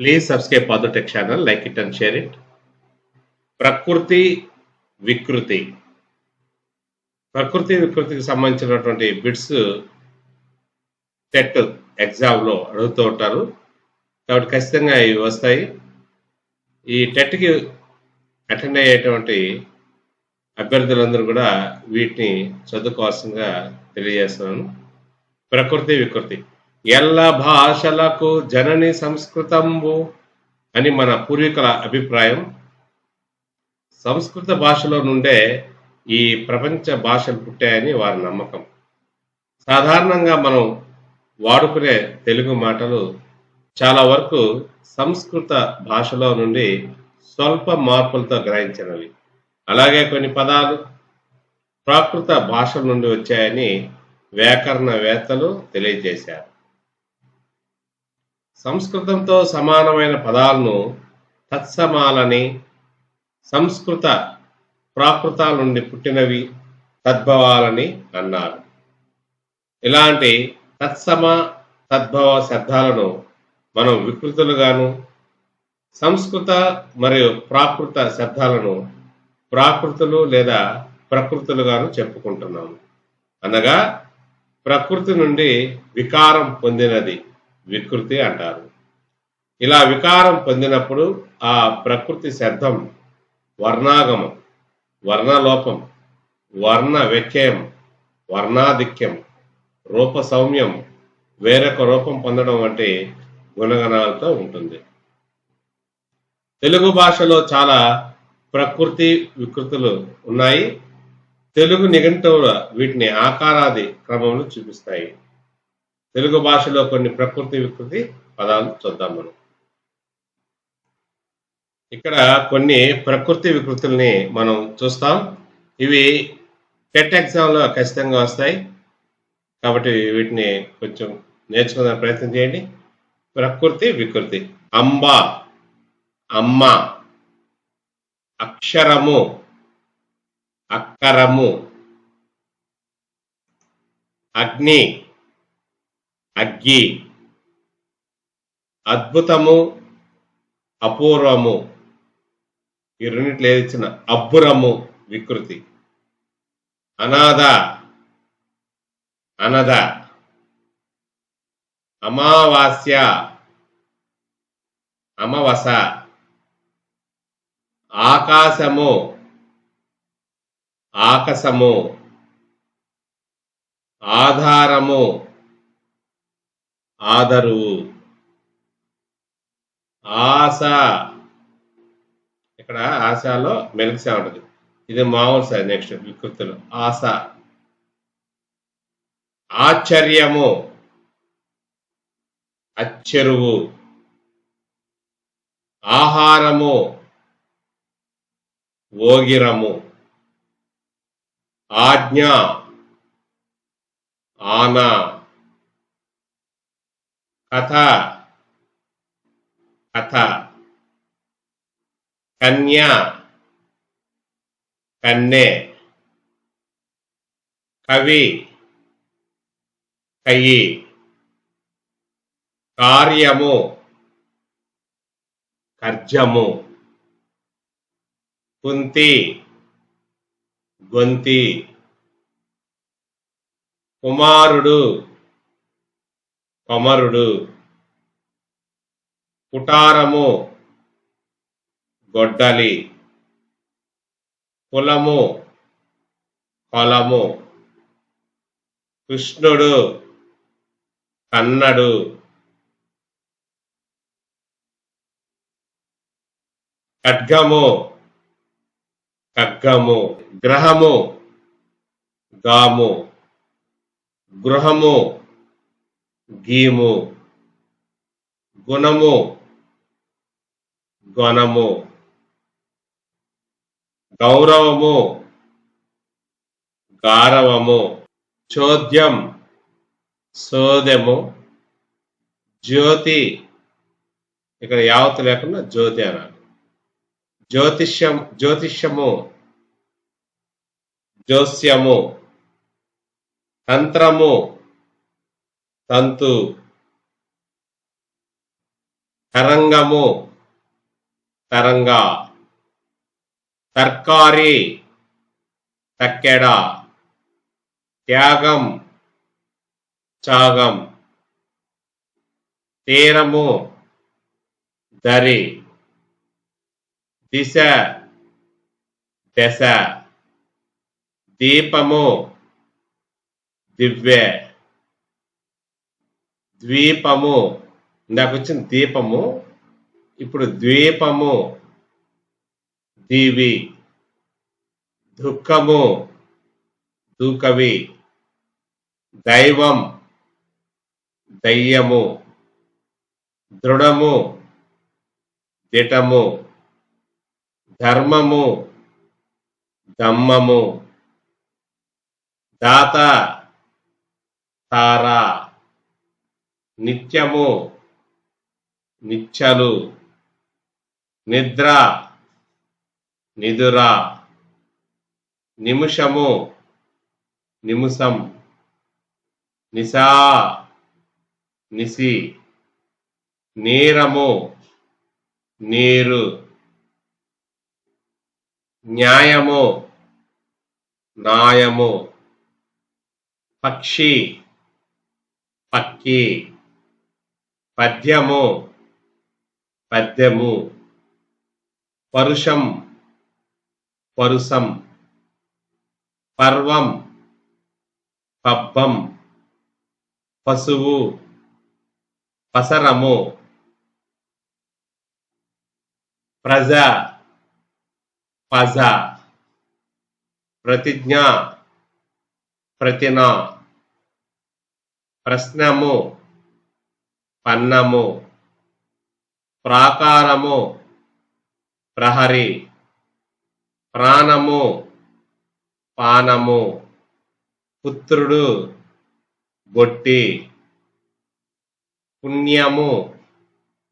Please subscribe పాదోటెక్ channel like it and share it ప్రకృతి వికృతి ప్రకృతి వికృతికి సంబంధించినటువంటి బిట్స్ టెట్ ఎగ్జామ్లో అడుగుతూ ఉంటారు. కాబట్టి ఖచ్చితంగా ఇవి వస్తాయి. ఈ టెట్కి అటెండ్ అయ్యేటువంటి అభ్యర్థులందరూ కూడా వీటిని చదువుకోవాల్సిందిగా తెలియజేస్తున్నాను. ప్రకృతి వికృతి ఎల్ల భాషలకు జనని సంస్కృతంబు అని మన పూర్వీకుల అభిప్రాయం. సంస్కృత భాషలో నుండే ఈ ప్రపంచ భాషలు పుట్టాయని వారి నమ్మకం. సాధారణంగా మనం వాడుకునే తెలుగు మాటలు చాలా వరకు సంస్కృత భాషలో నుండి స్వల్ప మార్పులతో గ్రహించినవి. అలాగే కొన్ని పదాలు ప్రాకృత భాషల నుండి వచ్చాయని వ్యాకరణవేత్తలు తెలియజేశారు. సంస్కృతంతో సమానమైన పదాలను తత్సమాలని సంస్కృత ప్రాకృతాల నుండి పుట్టినవి తద్భవాలని అన్నారు. ఇలాంటి తత్సమ తద్భవ శబ్దాలను మనం వికృతులుగాను సంస్కృత మరియు ప్రాకృత శబ్దాలను ప్రాకృతులు లేదా ప్రకృతులుగాను చెప్పుకుంటున్నాము. అనగా ప్రకృతి నుండి వికారం పొందినది. వికృతి అంటారు. ఇలా వికారం పొందినప్పుడు ఆ ప్రకృతి శబ్దం వర్ణాగమం వర్ణలోపం వర్ణ వ్యఖ్యయం వర్ణాధిక్యం రూప సౌమ్యం వేరొక రూపం పొందడం వంటి గుణగణాలతో ఉంటుంది. తెలుగు భాషలో చాలా ప్రకృతి వికృతులు ఉన్నాయి. తెలుగు నిఘంటువుల వీటిని ఆకారాది క్రమంలో చూపిస్తాయి. తెలుగు భాషలో కొన్ని ప్రకృతి వికృతి పదాలు చూద్దాం మనం. ఇక్కడ కొన్ని ప్రకృతి వికృతుల్ని మనం చూస్తాం. ఇవి టెట్ ఎగ్జామ్లో ఖచ్చితంగా వస్తాయి. కాబట్టి వీటిని కొంచెం నేర్చుకునే ప్రయత్నం చేయండి. ప్రకృతి వికృతి. అంబ. అమ్మ. అక్షరము. అక్కరము. అగ్ని. అగ్గి అద్భుతము అపూర్వము. ఈ రెండిట్లో ఏదిచ్చిన అబ్బురము వికృతి. అనాథ. అనద అమావాస్య. అమవస. ఆకాశము. ఆకాశము. ఆధారము. ఆదరువు ఆశ. ఇక్కడ ఆశలో మెలిసా ఉంటుంది. ఇది మామూలు సార్ నెక్స్ట్ వికృతులు. ఆశ. ఆశ్చర్యము. అచ్చెరువు. ఆహారము. ఓగిరము. ఆజ్ఞ. ఆన. కథ కథ కన్య కన్నె కవి కయి కార్యము కర్జము కుంతి గొంతి కుమారుడు కొమరుడు కుటారము గొడ్డలి. కులము కొలము కృష్ణుడు కన్నడు. ఖడ్గము ఖడ్గము. గ్రహము గాము. గృహము గీము గుణము గణము గౌరవము గారవము చోద్యం సోదము జ్యోతి ఇక్కడ యావత్ లేకుండా జ్యోతి అనాలి. జ్యోతిష్యం జ్యోతిష్యము జోస్యము తంత్రము తంతు. తరంగము. తరంగా. తర్కారి. తక్కెడ త్యాగం. చాగం. తీరము. దరి. దిశ. దశ. దీపము. దివ్య. ద్వీపము. ఇందాక వచ్చిన దీపము ఇప్పుడు ద్వీపము. దీవి దుఃఖము. దూకవి దైవం. దయ్యము. దృఢము. దిటము. ధర్మము. దమ్మము. దాత. తారా. నిత్యము నిచ్చలు నిద్ర నిదుర నిమిషము నిమిషం నిశా నిసి నీరము నీరు న్యాయము నాయము పక్షి పక్కి. పద్యము. పద్యము. పరుషం. పరుసం. పర్వం. పబ్బం. పశువు. పసరము. ప్రజ. పజ. ప్రతిజ్ఞ. ప్రతిన. ప్రశ్నము. పన్నము ప్రాకారము ప్రహరి ప్రాణము పానము పుత్రుడు బొట్టి పుణ్యము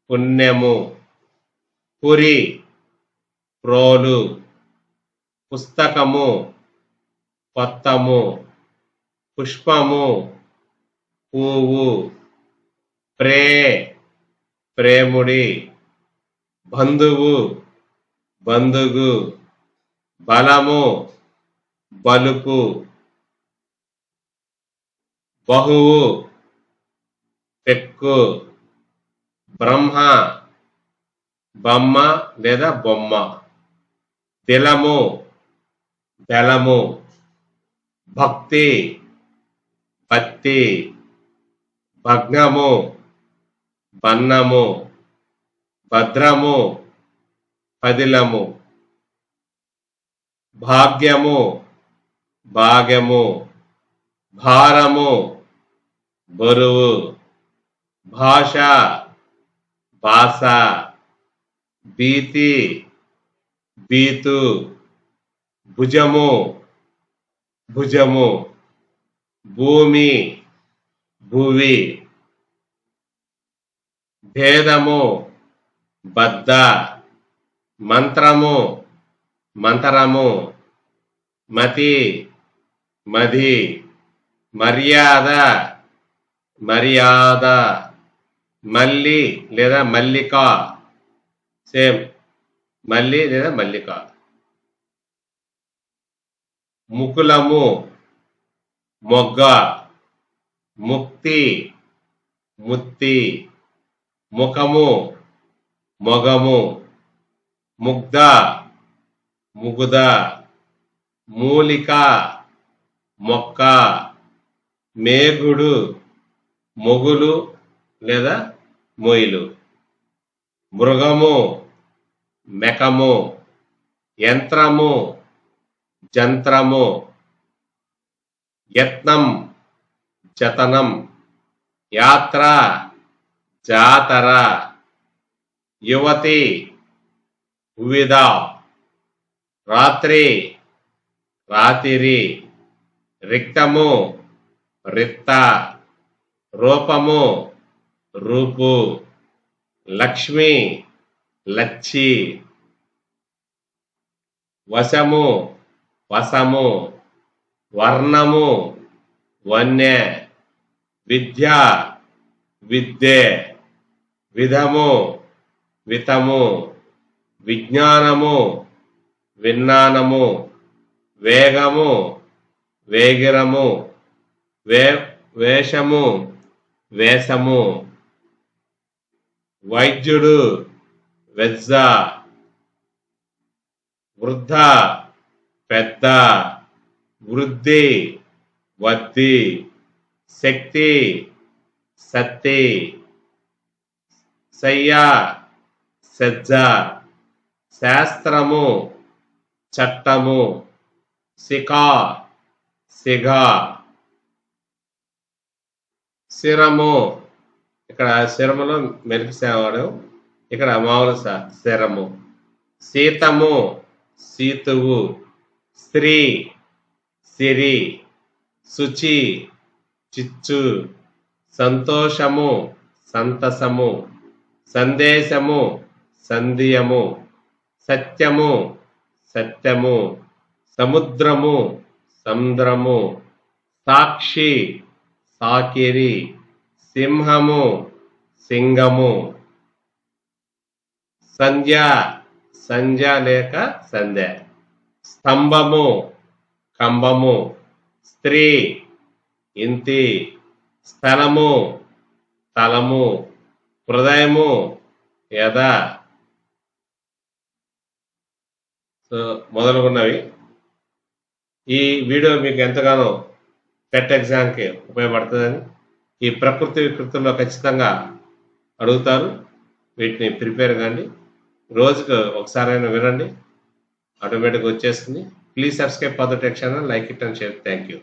పుణ్యము పురి ప్రోలు పుస్తకము కొత్తము పుష్పము పువ్వు ప్రే ప్రేముడి బంధువు బంధుగు బలము బలుపు బహువు పెక్కు బ్రహ్మ బొమ్మ లేదా బొమ్మ తిలము బెలము భక్తి భక్తి భగ్నము బన్నము భద్రము పదిలము భాగ్యము భాగ్యము భారము బరువు భాష భాష భీతి బీతు భుజము భుజము భూమి భూవి. భేదము బద్ద మంత్రము మంతరము మతి మది మర్యాద మర్యాద మల్లి లేదా మల్లిక. సేమ్. మల్లి లేదా మల్లిక. ముకులము మొగ్గ ముక్తి ముత్తి. ముఖము మొగము ముగ్ధ ముగుద మూలిక మొక్క మేగుడు మొగులు లేదా మొయిలు. మృగము మెకము యంత్రము జంత్రము యత్నం జతనం యాత్ర జాతర యువతి వివిధ రాత్రి రాతిరి రిక్తము రిత్త రూపము రూపు లక్ష్మి లచ్చి వశము వసము వర్ణము వన్య విద్య విద్యే. విధము వితము విజ్ఞానము విజ్ఞానము వేగము వేగిరము వే వేషము వేషము. వైద్యుడు వెజ్జ. వృద్ధ పెద్ద. వృద్ధి వద్ది. శక్తి సత్తి సయ్య సజ్జ శాస్త్రము చట్టము శిఖా సిగ శిరము ఇక్కడ శిరములో మెరిపిసేవాడు ఇక్కడ మామూలు స- శిరము సీతము సీతువు. స్త్రీ సిరి. శుచి చిచ్చు. సంతోషము సంతసము సందేశము సంధియము సత్యము సత్యము సముద్రము సముద్రము సాక్షి సాకిరి సింహము సింగము. సంధ్య సంధ్య లేక సంధ్య. స్తంభము కంబము స్త్రీ ఇంతి స్థలము తలము హృదయము యథ సో మొదలుగున్నవి. ఈ వీడియో మీకు ఎంతగానో టెట్ ఎగ్జామ్కి ఉపయోగపడుతుందని ఈ ప్రకృతి వికృతుల్లో ఖచ్చితంగా అడుగుతారు. వీటిని ప్రిపేర్ కండి. రోజుకు ఒకసారైనా వినండి. ఆటోమేటిక్గా వచ్చేస్తుంది. ప్లీజ్ సబ్స్క్రైబ్ పదో tech channel. Like it and share. Thank you